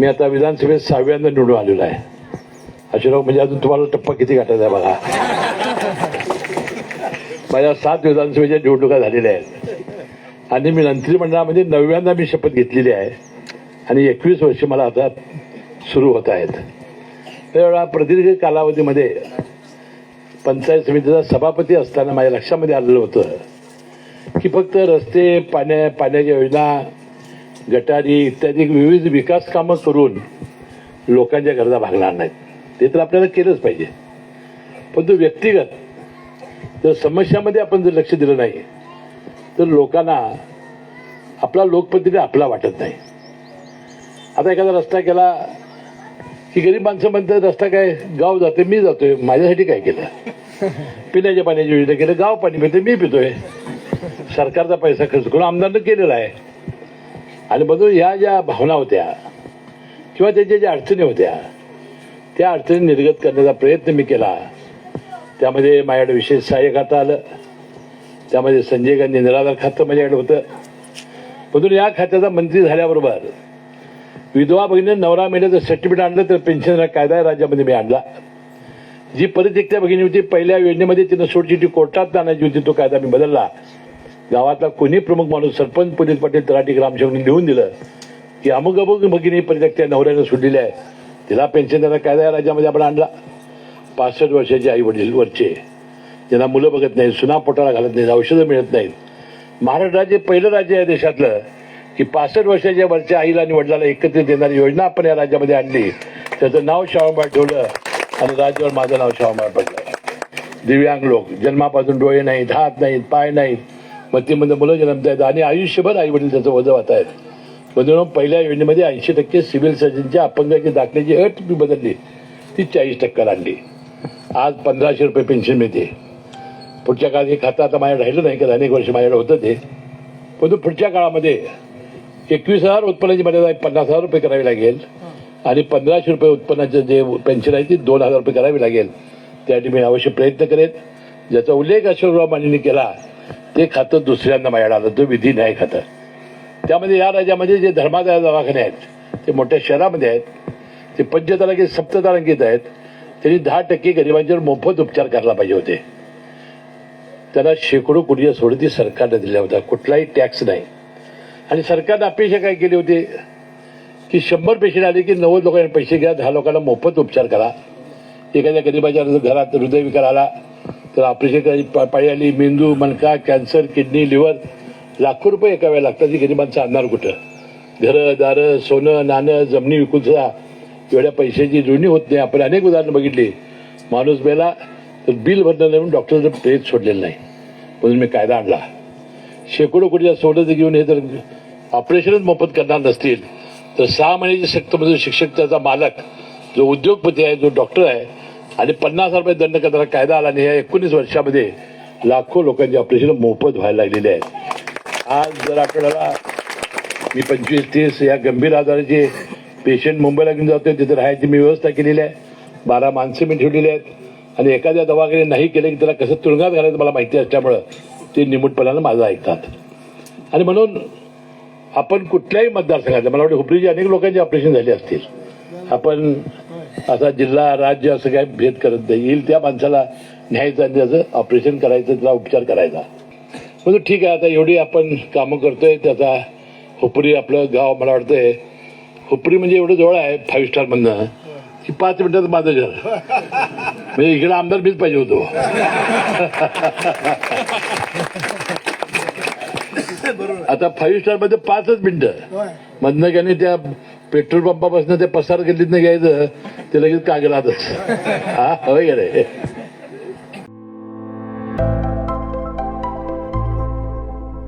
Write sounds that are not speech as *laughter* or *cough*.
मी आता विधानसभेत सहाव्यांदा निवडून आलेलो आहे. अशोक म्हणजे अजून तुम्हाला टप्पा किती गाठायचा आहे बघा. माझ्या सात विधानसभेच्या निवडणुका झालेल्या आहेत. आणि मी मंत्रिमंडळामध्ये नवव्यांदा मी शपथ घेतलेली आहे. आणि एकवीस वर्ष मला आता सुरू होत आहेत. त्यावेळा प्रदीर्घ कालावधीमध्ये पंचायत समितीचा सभापती असताना माझ्या लक्षामध्ये आलेलं होतं. की फक्त रस्ते पाण्या पाण्याच्या योजना गटारी इत्यादी विविध विकास कामं करून लोकांच्या गरजा भागणार नाहीत. ते तर आपल्याला केलंच पाहिजे. पण तो व्यक्तिगत जर समस्यामध्ये आपण जर लक्ष दिलं नाही तर लोकांना आपला लोकप्रतिनिधी आपला वाटत नाही. आता एखादा रस्ता केला की गरीब माणसं म्हणतात रस्ता काय गाव जाते मी जातोय माझ्यासाठी काय केलं? *laughs* पिण्याच्या पाण्याची योजना केलं गाव पाणी पिते मी पितोय. सरकारचा पैसा खर्च करून आमदारनं केलेला आहे. आणि बघू ह्या ज्या भावना होत्या किंवा त्याच्या ज्या अडचणी होत्या त्या अडचणी निर्गत करण्याचा प्रयत्न मी केला. त्यामध्ये माझ्याकडे विशेष सहाय्य खातं आलं. त्यामध्ये संजय गांधी निराधार खातं माझ्याकडे होतं. म्हणून या खात्याचा मंत्री झाल्याबरोबर विधवा भगिनी नवरा महिन्याचं सर्टिफिकेट आणलं तर पेन्शन कायदा राज्यामध्ये मी आणला. जी परत एकट्या भगिनी होती पहिल्या योजनेमध्ये तिनं सोडचिठी कोर्टात आणायची होती तो कायदा मी बदलला. गावातला कोणी प्रमुख माणूस सरपंच पुनीत पाटील तलाठी ग्रामसेवक लिहून दिलं की अमुक अमुक भगिनी परत नवऱ्यानं सोडलेली आहे तिला पेन्शन द्यायला कायदा या राज्यामध्ये आपण आणला. पासष्ट वर्षाचे आई वडील वरचे. ज्यांना मुलं बघत नाहीत सुना पोटाला घालत नाहीत औषधं मिळत नाहीत. महाराष्ट्र राज्य पहिलं राज्य आहे देशातलं की पासष्ट वर्षाच्या वरच्या आईला आणि वडिलाला एकत्रित देणारी योजना आपण या राज्यामध्ये आणली. त्याचं नाव शाहूबाळ ठेवलं आणि राज्यावर माझं नाव शाहूबाळ पडलं. दिव्यांग लोक जन्मापासून डोळे नाहीत हात नाहीत पाय नाहीत मतीमध्ये मुलं जन्मत आहेत आणि आयुष्यभर आई वडील त्याचं वजं वाहत आहेत. म्हणून पहिल्या योजनेमध्ये ऐंशी टक्के सिव्हिल सर्जनच्या अपंगाची दाखल्याची अट मी बदलली. ती चाळीस टक्क्याला आणली आज पंधराशे रुपये पेन्शन मिळते. पुढच्या काळात हे खातं आता माझ्या राहिलं नाही कारण अनेक वर्ष माझ्याकडे होतं ते. परंतु पुढच्या काळामध्ये एकवीस हजार उत्पन्नाची मर्यादा पन्नास हजार रुपये करावी लागेल. आणि पंधराशे रुपये उत्पन्नाचं जे पेन्शन आहे ती दोन हजार रुपये करावी लागेल. त्यासाठी मी अवश्य प्रयत्न करेन. ज्याचा उल्लेख अशोकराव मानेंनी केला ते खातं दुसऱ्यांना माझ्याकडे आलं तो विधी नाही खातं. त्यामध्ये या राज्यामध्ये जे धर्मादाय दवाखाने आहेत ते मोठ्या शहरामध्ये आहेत ते पंचतारांकित सप्ततारांकित आहेत त्यांनी दहा टक्के गरिबांच्यावर मोफत उपचार करायला पाहिजे होते. त्याला शेकडो कोटीच्या सोडती सरकारने दिल्या होत्या कुठलाही टॅक्स नाही. आणि सरकारनं अपेक्षा काय केली होती? की शंभर पेशंट आले की नव्वद लोकांना पैसे घ्या दहा लोकांना मोफत उपचार करा. एखाद्या गरिबाच्या घरात हृदयविकार आला तर ऑपरेशन करायची पाळी आली मेंदू मनका कॅन्सर किडनी लिव्हर लाखो रुपये एका वेळेला लागतात ती गरिबांचं आणणार कुठं? घरं दारं सोनं नाणं जमिनी विकून सुद्धा एवढ्या पैशाची जुळणी होत नाही. आपण अनेक उदाहरणं बघितली. माणूस मेला तर बिल भरणं नाही म्हणून डॉक्टरचं प्रेत सोडलेलं नाही. म्हणून मी कायदा आणला. शेकडो कोटीच्या सोडत घेऊन हे जर ऑपरेशनच मोफत करणार नसतील. तर सहा महिन्याची सक्तमधून शिक्षक त्याचा मालक जो उद्योगपती आहे जो डॉक्टर आहे आणि पन्नास हजार रुपये दंड करणारा कायदा आला आणि या एकोणीस वर्षामध्ये लाखो लोकांची ऑपरेशन मोफत व्हायला लागलेली आहेत आज जर आपल्याला मी पंचवीस तीस या गंभीर आजाराचे पेशंट मुंबईला घेऊन जातोय तिथे राहायची मी व्यवस्था केलेली आहे. बारा माणसं मी ठेवलेली आहेत. आणि एखाद्या दवाखाने नाही केलं की त्याला कसं तुरुंगात घालायचं मला माहिती असल्यामुळं ते निमूटपणानं माझं ऐकतात. आणि म्हणून आपण कुठल्याही मतदारसंघात मला वाटतं हुपरीचे अनेक लोकांचे ऑपरेशन झाले असतील. आपण असा जिल्हा राज्य असं काय भेद करत नाही. येईल त्या माणसाला न्यायचं आणि त्याचं ऑपरेशन करायचं त्याचा उपचार करायचा. म्हणजे ठीक आहे आता एवढी आपण कामं करतोय त्याचा हुपरी आपलं गाव मला वाटतंय. हुपरी म्हणजे एवढं जवळ आहे फाईव्ह स्टार मधनं. की पाच मिनिटात माझं घर. म्हणजे इकडे आमदार मीच पाहिजे होतो. *laughs* *laughs* आता फाईव्ह स्टारमध्ये पाचच मिनिटं. मधनं त्याने त्या पेट्रोल पंपापासून त्या पसार गल्लीतनं घ्यायचं ते लगेच कागदातच *laughs* हा होय का रे